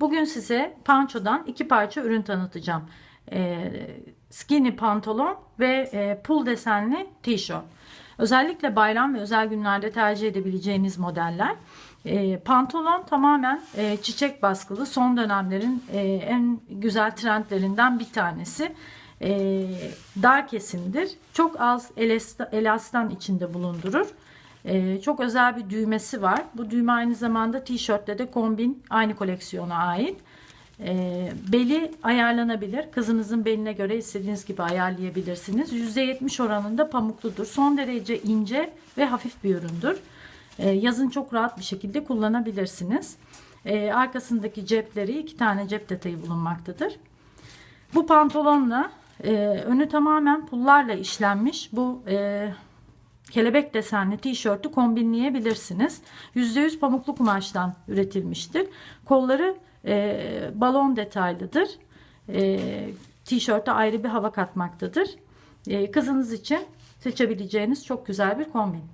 Bugün size Pancho'dan iki parça ürün tanıtacağım. Ee, skinny pantolon ve e, pul desenli tişört. Özellikle bayram ve özel günlerde tercih edebileceğiniz modeller. E, pantolon tamamen e, çiçek baskılı son dönemlerin e, en güzel trendlerinden bir tanesi. E, dar kesimdir. Çok az elasta- elastan içinde bulundurur. E, çok özel bir düğmesi var. Bu düğme aynı zamanda tişörtle de kombin aynı koleksiyona ait. E, beli ayarlanabilir. Kızınızın beline göre istediğiniz gibi ayarlayabilirsiniz. %70 oranında pamukludur. Son derece ince ve hafif bir üründür. E, yazın çok rahat bir şekilde kullanabilirsiniz. E, arkasındaki cepleri iki tane cep detayı bulunmaktadır. Bu pantolonla e, önü tamamen pullarla işlenmiş bu e, kelebek desenli tişörtü kombinleyebilirsiniz. %100 pamuklu kumaştan üretilmiştir. Kolları e, balon detaylıdır. E, tişörte ayrı bir hava katmaktadır. E, kızınız için seçebileceğiniz çok güzel bir kombin.